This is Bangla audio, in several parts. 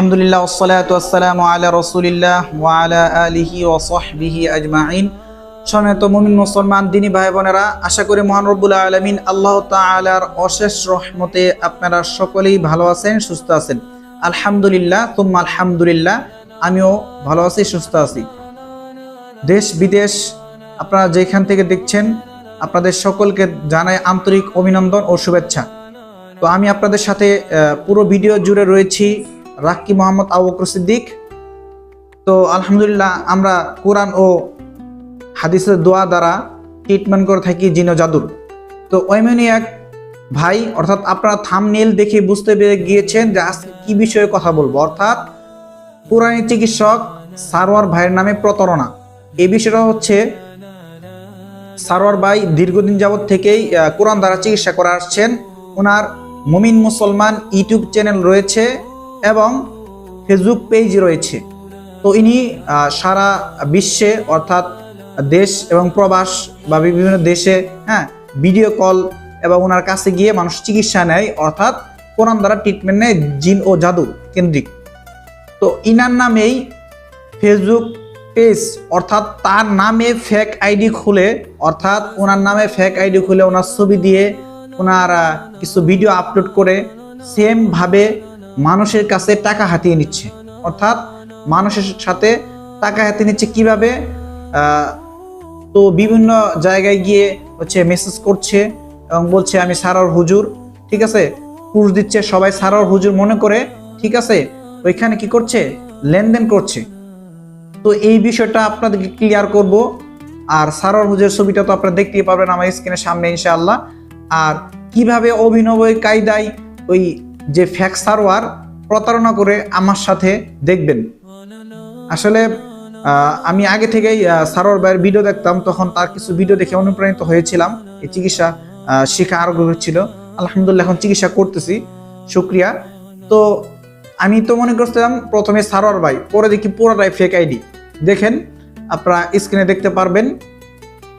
আলহামদুলিল্লাহ ওসলাত আসসালামু আলা রসুলিল্লাহ ওয়ালা আলিহি ওসহবিহি আজমাইন। সমেত মুমিন মুসলমান, দিনী ভাই বোনেরা আশা করি মহান রব্বুল আলমিন আল্লাহ তালার অশেষ রহমতে আপনারা সকলেই ভালো আছেন, সুস্থ আছেন। আলহামদুলিল্লাহ তুম্মা আলহামদুলিল্লাহ, আমিও ভালো আছি, সুস্থ আছি। দেশ, বিদেশ, আপনারা যেখান থেকে দেখছেন, আপনাদের সকলকে জানাই আন্তরিক অভিনন্দন ও শুভেচ্ছা। তো আমি আপনাদের সাথে পুরো ভিডিও জুড়ে রয়েছি। রাক্কি মোহাম্মদ আবু সিদ্দিক। তো আলহামদুলিল্লাহ আমরা কোরআন ও হাদিসের দোয়া দ্বারা ট্রিটমেন্ট করে থাকি জিনো জাদুর। তো ওইমনি এক ভাই, অর্থাৎ আপনারা থামনেল দেখে বুঝতে পেরে গিয়েছেন যে আজকে কি বিষয়ে কথা বলব। অর্থাৎ পুরানি চিকিৎসক সারোয়ার ভাইয়ের নামে প্রতারণা। এ বিষয়টা হচ্ছে সারোয়ার ভাই দীর্ঘদিন যাবৎ থেকেই কোরআন দ্বারা চিকিৎসা করে আসছেন। ওনার মুমিন মুসলমান ইউটিউব চ্যানেল রয়েছে। এবং ফেসবুক পেজ রয়েছে। তো ইনি সারা বিশ্বে অর্থাৎ দেশ এবং প্রবাস বা বিভিন্ন দেশে হ্যাঁ ভিডিও কল এবং ওনার কাছে গিয়ে মানুষ চিকিৎসা নেয়, অর্থাৎ কোরআন দ্বারা ট্রিটমেন্ট নেয় জিন ও জাদু কেন্দ্রিক। তো ইনার নামেই ফেসবুক পেজ, অর্থাৎ তার নামে ফেক আইডি খুলে, অর্থাৎ ওনার নামে ফেক আইডি খুলে ওনার ছবি দিয়ে ওনার কিছু ভিডিও আপলোড করে সেম ভাবে মানুষের কাছে টাকা হাতিয়ে নিচ্ছে। অর্থাৎ মানুষের সাথে টাকা হাতিয়ে নিচ্ছে কীভাবে? তো বিভিন্ন জায়গায় গিয়ে হচ্ছে মেসেজ করছে এবং বলছে, আমি সারর হুজুর। ঠিক আছে? পুষ দিচ্ছে, সবাই সারর হুজুর মনে করে, ঠিক আছে? ওইখানে কি করছে? লেনদেন করছে। তো এই বিষয়টা আপনাদেরকে ক্লিয়ার করব। আর সারর হুজুর ছবিটা তো আপনারা দেখতেই পাবেন আমার স্ক্রিনের সামনে, ইনশাআল্লাহ। আর কীভাবে অভিনব কায়দায় ওই যে ফ্যাক সারোয়ার প্রতারণা করে আমার সাথে দেখবেন। আসলে আমি আগে থেকেই সারোয়ার ভাইয়ের ভিডিও দেখতাম, তখন তার কিছু ভিডিও দেখে অনুপ্রাণিত হয়েছিলাম। এই চিকিৎসা শেখা আরোগ্য হচ্ছিল। আলহামদুলিল্লাহ এখন চিকিৎসা করতেছি। শুক্রিয়া। তো আমি তো মনে করছিলাম, প্রথমে সারোয়ার ভাই, পরে দেখি পুরোটাই ফেক আইডি দেখেন, আপনারা স্ক্রিনে দেখতে পারবেন,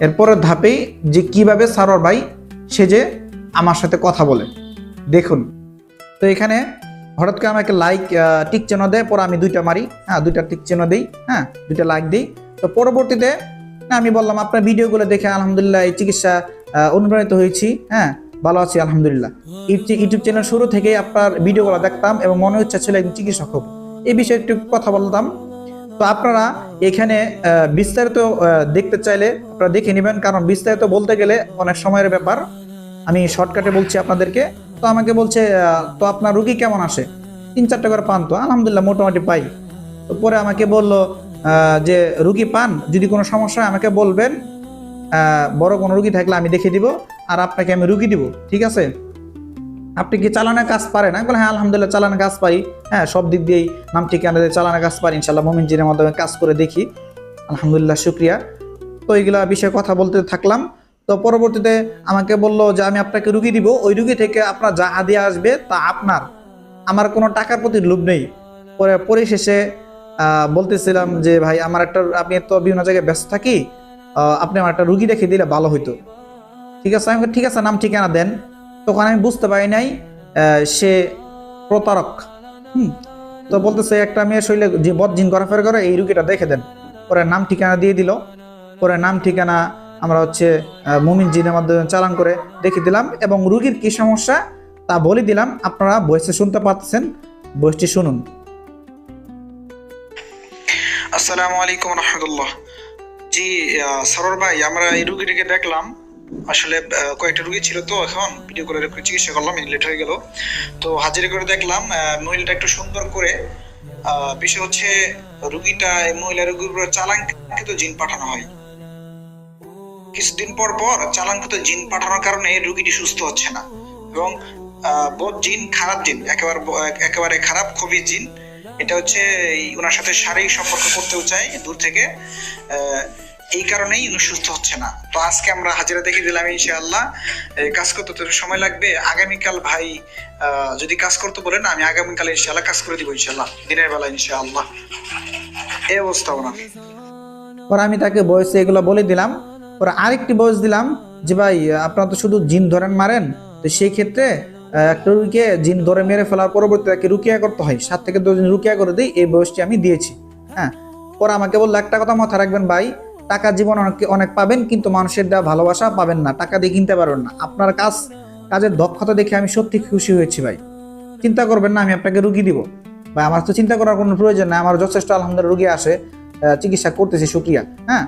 এরপরের ধাপেই যে কীভাবে সারোয়ার ভাই সে যে আমার সাথে কথা বলে। দেখুন। তো এখানে হঠাৎ করে আমাকে লাইক টিক চিহ্ন দেয়, পরে আমি দুইটা মারি। হ্যাঁ দুইটা টিক চিহ্ন দিই হ্যাঁ দুইটা লাইক দিই। তো পরবর্তীতে আমি বললাম, আপনার ভিডিওগুলো দেখে আলহামদুলিল্লাহ এই চিকিৎসা অনুপ্রাণিত হয়েছি। হ্যাঁ ভালো আছি, আলহামদুলিল্লাহ। ইউটি- ইউটিউব চ্যানেল শুরু থেকেই আপনার ভিডিওগুলো দেখতাম এবং মনে ইচ্ছা ছিল একজন চিকিৎসক হব। এই বিষয়ে একটু কথা বলতাম। তো আপনারা এখানে বিস্তারিত দেখতে চাইলে আপনারা দেখে নেবেন। কারণ বিস্তারিত বলতে গেলে অনেক সময়ের ব্যাপার। আমি শর্টকাটে বলছি আপনাদেরকে। তো আমাকে বলছে তো আপনার রুগী কেমন আসে তিন চারটা করে পান তো, আলহামদুলিল্লাহ মোটামুটি পাই। তো পরে আমাকে বলল যে, রুগী পান, যদি কোনো সমস্যা হয় আমাকে বলবেন বড় কোনো রুগী থাকলে আমি দেখে দিব, আর আপনাকে আমি রুগী দিব, ঠিক আছে? আপনি কি চালানোর কাজ পারেন? আমি বললাম হ্যাঁ আলহামদুলিল্লাহ, চালানোর কাজ পারি। হ্যাঁ সব দিক দিয়েই নাম ঠিকানা দিয়ে চালানোর কাজ পারি ইনশাল্লাহ মোমিন জিনের মাধ্যমে কাজ করে দেখি। আলহামদুলিল্লাহ, শুক্রিয়া। তো এইগুলা বিষয়ে কথা বলতে থাকলাম। তো পরবর্তীতে আমাকে বলল যে আমি আপনাকে রুগী দিব। ওই রুগী থেকে আপনার যা হাদিয়া আসবে তা আপনার। আমার কোনো টাকার প্রতি লোভ নেই। পরে পরিশেষে বলতেছিলাম যে ভাই আমার একটা আপনি তো বিভিন্ন জায়গায় ব্যস্ত থাকি আপনি আমার একটা রুগী দেখে দিলে ভালো হইতো। ঠিক আছে? আমি বললাম, ঠিক আছে নাম ঠিকানা দেন। তখন আমি বুঝতে পারি নাই সে প্রতারক। হুম? তো বলতেছে একটা মেয়ে শরীরে যে বদ জিন ঘোরাফেরা করে এই রুগীটা দেখে দেন। পরে নাম ঠিকানা দিয়ে দিল। পরে নাম ঠিকানা আমরা হচ্ছে মুমিন জিনের মাধ্যমে চালান করে দেখে দিলাম এবং রুগীর কি সমস্যা তা বলে দিলাম। আপনারা বয়সে শুনতে পাচ্ছেন বয়সটি শুনুন। আসসালামু আলাইকুম রহমতুল্লাহ। জি সরোর ভাই, আমরা এই রুগীটিকে দেখলাম। আসলে কয়েকটা রুগী ছিল তো এখন ভিডিও করে চিকিৎসা করলাম লেট হয়ে গেল। তো হাজিরা করে দেখলাম মহিলাটা একটু সুন্দর করে বিষয় হচ্ছে, রুগীটা মহিলা রুগীর উপরে চালাঙ্কিত জিন পাঠানো হয়। কিছুদিন পর পর চালাঙ্কিত জিন পাঠানোর কারণে রুগীটি সুস্থ হচ্ছে না। এবং বদ জিন খারাপ জিন, একেবারে একেবারে খারাপ, খুবই জিন। এটা হচ্ছে ওনার সাথে শারীরিক সম্পর্ক করতেও চাই, দূর থেকে। এই কারণেই উনি সুস্থ হচ্ছে না। তো আজকে আমরা হাজিরা দেখে দিলাম ইনশাআল্লাহ। কাজ করতে তো সময় লাগবে। আগামীকাল ভাই যদি কাজ করতে বলেন, আমি আগামীকাল ইনশাআল্লাহ কাজ করে দিব ইনশাআল্লাহ। দিনের বেলা ইনশাআল্লাহ। এই অবস্থা ওনার। আমি তাকে বয়সে এগুলো বলে দিলাম। পরে আরেকটি বয়স দিলাম যে ভাই, আপনারা তো শুধু জিন ধরেন, মারেন। তো সেই ক্ষেত্রে একটা রুগীকে জিন ধরে মেরে ফেলার পরবর্তী তাকে রুকিয়া করতে হয়। সাত থেকে দশ দিন রুকিয়া করে দিই, এই বয়সটি আমি দিয়েছি। হ্যাঁ ওরা আমাকে বলল, একটা কথা মাথায় রাখবেন ভাই, টাকা জীবন অনেক অনেক পাবেন, কিন্তু মানুষের দেওয়া ভালোবাসা পাবেন না। টাকা দিয়ে কিনতে পারবেন না। আপনার কাজ, কাজের দক্ষতা দেখে আমি সত্যি খুশি হয়েছি ভাই। চিন্তা করবেন না, আমি আপনাকে রুগী দিব। ভাই, আমার তো চিন্তা করার কোনো প্রয়োজন নেই। আমার যথেষ্ট আলহামদুলিল্লাহ রুগী আসে চিকিৎসা করতেছি, শুক্রিয়া। হ্যাঁ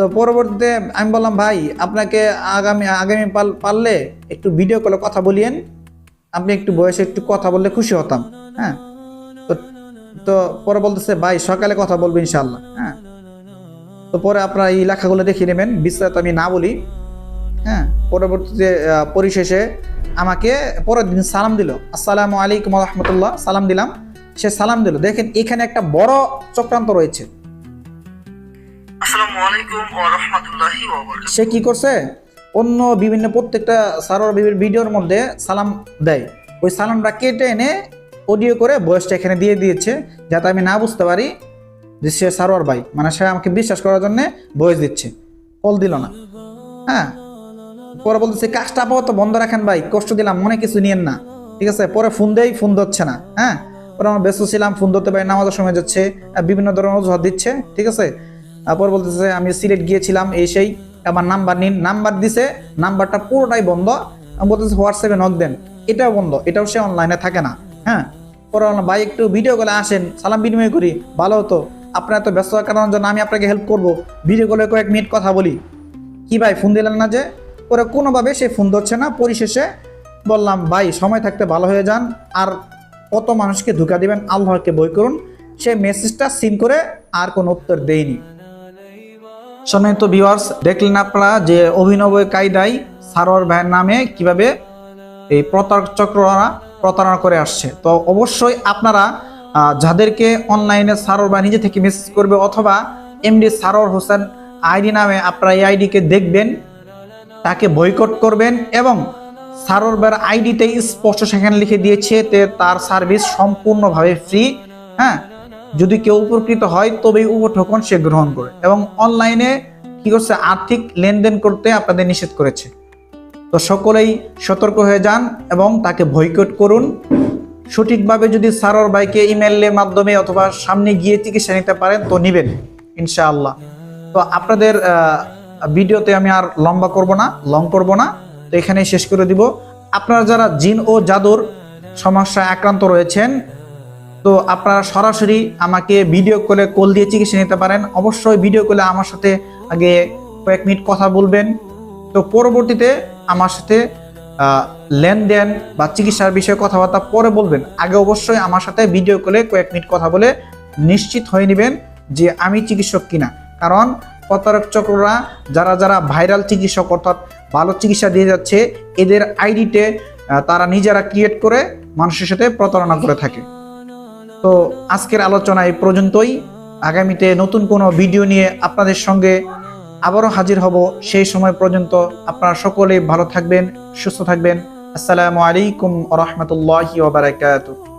তো পরবর্তীতে আমি বললাম, ভাই, আপনাকে আগামী আগামী পারলে একটু ভিডিও কলে কথা বলিয়েন। আপনি একটু বয়সে একটু কথা বললে খুশি হতাম। হ্যাঁ? তো তো পরে বলতেছে, ভাই, সকালে কথা বলব ইনশাল্লাহ হ্যাঁ? তো পরে আপনারা এই লেখাগুলো দেখিয়ে নেবেন, বিস্তারিত আমি না বলি। হ্যাঁ? পরবর্তীতে পরিশেষে আমাকে পরের দিন সালাম দিল। আসসালামু আলাইকুম রহমতুল্লাহ। সালাম দিলাম। সে সালাম দিল। দেখেন, এখানে একটা বড় চক্রান্ত রয়েছে। সে কি করছে? অন্য বিভিন্ন প্রত্যেকটা বিবির ভিডিওর মধ্যে সালাম দেয়। ওই সালামটা কেটে এনে অডিও করে বয়সটা এখানে দিয়ে দিয়েছে, যাতে আমি না বুঝতে পারি যে সে সারোয়ার ভাই। মানে সে আমাকে বিশ্বাস করার জন্য বয়স দিচ্ছে। কল দিল না। হ্যাঁ? পরে বলতেছে, কাজটা আপাতত বন্ধ রাখেন ভাই, কষ্ট দিলাম, মনে কিছু নিয়েন না। ঠিক আছে? পরে ফোন দেই ফোন ধরছে না। হ্যাঁ? পরে আমরা ব্যস্ত ছিলাম ফোন ধরতে পারি, নামাজের সময় যাচ্ছে বিভিন্ন ধরনের অজুহাত দিচ্ছে। ঠিক আছে? তারপর বলতেছে আমি সিলেট গিয়েছিলাম এই সেই আমার নাম্বার নিন। নাম্বার দিছে, নাম্বারটা পুরোটাই বন্ধ। বলতেছে, হোয়াটসঅ্যাপে নক দেন। এটাও বন্ধ, এটাও সে অনলাইনে থাকে না হ্যাঁ? পরে ভাই, একটু ভিডিও কলে আসেন, সালাম বিনিময় করি, ভালো হতো। আপনার এত ব্যস্ত কারণের জন্য আমি আপনাকে হেল্প করব। ভিডিও কলে কয়েক মিনিট কথা বলি। কি ভাই ফোন দিলেন না যে? পরে কোনোভাবে সে ফোন ধরছে না, পরিশেষে বললাম, ভাই, সময় থাকতে ভালো হয়ে যান, আর কত মানুষকে ধোকা দিবেন, আল্লাহকে বই করুন। সে মেসেজটা সিন করে আর কোনো উত্তর দেয়নি। সম্মানিত ভিউয়ার্স দেখলেন আপনারা যে অভিনব কায়দায় সারোয়ার ভাইয়ের নামে কীভাবে এই প্রতারক চক্ররা প্রতারণা করে আসছে। তো অবশ্যই আপনারা যাদেরকে অনলাইনে সারোর বা নিজে থেকে মেসেজ করবে অথবা এমডি সারোর হোসেন আইডি নামে আপনারা এই আইডিকে দেখবেন, তাকে বয়কট করবেন এবং সারোরবার আইডিতে স্পষ্ট সেখানে লিখে দিয়েছে তার সার্ভিস সম্পূর্ণভাবে ফ্রি হ্যাঁ? যদি কেউ উপকৃত হয়, তবেই উপঠকন সে গ্রহণ করে। এবং অনলাইনে কি করছে? আর্থিক লেনদেন করতে আপনাদের নিষেধ করেছে। তো সকলেই সতর্ক হয়ে যান এবং তাকে বয়কট করুন। সঠিকভাবে যদি সারোর বাইকে ইমেলের মাধ্যমে অথবা সামনে গিয়ে চিকিৎসা নিতে পারেন, তো নিবেন, ইনশাআল্লাহ। তো আপনাদের ভিডিওতে আমি আর লম্বা করব না লং করব না। তো এখানেই শেষ করে দিব। আপনারা যারা জিন ও জাদুর সমস্যায় আক্রান্ত রয়েছেন তো আপনারা সরাসরি আমাকে ভিডিও কলে কল দিয়ে চিকিৎসা নিতে পারেন। অবশ্যই ভিডিও কলে আমার সাথে আগে কয়েক মিনিট কথা বলবেন। তো পরবর্তীতে আমার সাথে লেনদেন বা চিকিৎসার বিষয়ে কথাবার্তা পরে বলবেন। আগে অবশ্যই আমার সাথে ভিডিও কলে কয়েক মিনিট কথা বলে নিশ্চিত হয়ে নেবেন যে আমি চিকিৎসক কিনা। কারণ প্রতারক চক্ররা যারা যারা ভাইরাল চিকিৎসক অর্থাৎ ভালো চিকিৎসা দিয়ে যাচ্ছে, এদের আইডিতে তারা নিজেরা ক্রিয়েট করে মানুষের সাথে প্রতারণা করে থাকে। তো আজকের আলোচনা এই পর্যন্তই। আগামীতে নতুন কোনো ভিডিও নিয়ে আপনাদের সঙ্গে আবারও হাজির হব। সেই সময় পর্যন্ত আপনারা সকলে ভালো থাকবেন, সুস্থ থাকবেন। আসসালামু আলাইকুম রহমতুল্লাহ ওবারাকাতুহ